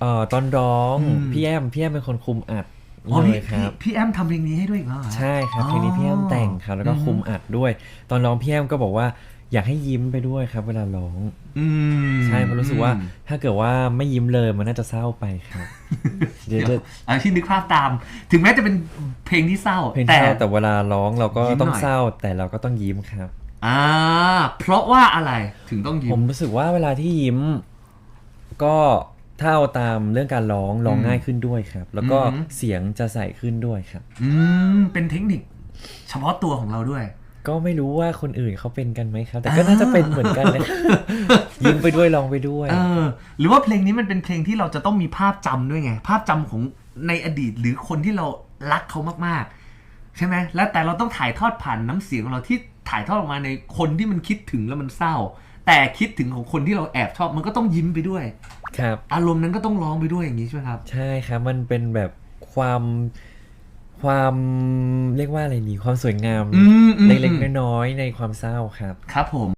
เอ่อตอนร้องอืม พี่แอมพี่แอมเป็นคนคุมอัดอ๋อเลพี่ยคพี่รับพี่แอมทำเพลงนี้ให้ด้วยอีกแล้วเหรอ ใช่ครับอ๋อเพลงนี้พี่แอมแต่งครับ แล้วก็อือฮึ คุมอัดด้วย ตอนร้องพี่แอมก็บอกว่าอยากให้ยิ้มไปด้วยครับ เวลาร้องอืมใช่เพราะรู้สึกว่าอืมถ้าเกิดว่าไม่ยิ้มเลยมันน่าจะเศร้าไปครับ เดี๋ยวเดี๋ยวจะอันที่นึกภาพตาม ถึงแม้จะเป็นเพลงที่เศร้า เพลงแต่เศร้าแต่เวลาร้องเราก็ยิ้มต้องหน่อยเศร้าแต่เราก็ต้องยิ้มครับ อ่าเพราะว่าอะไรถึงต้องยิ้ผมมรู้สึกว่าเวลาที่ยิ้มก็ ถ้าเอาตามเรื่องการร้องร้องง่ายขึ้นด้วยครับ แล้วก็เสียงจะใสขึ้นด้วยครับ อืมเป็นเทคนิค เฉพาะตัวของเราด้วย ก็ไม่รู้ว่าคนอื่นเขาเป็นกันไหมครับ แต่ก็น่าจะเป็นเหมือนกันนะยิ้มไปด้วยร้องไปด้วยเออหรือว่าเพลงนี้มันเป็นเพลงที่เราจะต้องมีภาพจำด้วยไง ภาพจำของในอดีตหรือคนที่เรารักเขามากๆ ใช่ไหมแล้วแต่เราต้องถ่ายทอดผ่านน้ำเสียงของเราที่ถ่ายทอดออกมาในคนที่มันคิดถึงแล้วมันเศร้า แต่คิดถึงของคนที่เราแอบชอบมันก็ต้องยิ้มไปด้วย ครับ อารมณ์นั้นก็ต้องร้องไปด้วยอย่างนี้ใช่ไหมครับ ใช่ครับ มันเป็นแบบความความเรียกว่าอะไรดีความสวยงามอืมอืม เล็กๆน้อยๆในความเศร้าครับ ครับผม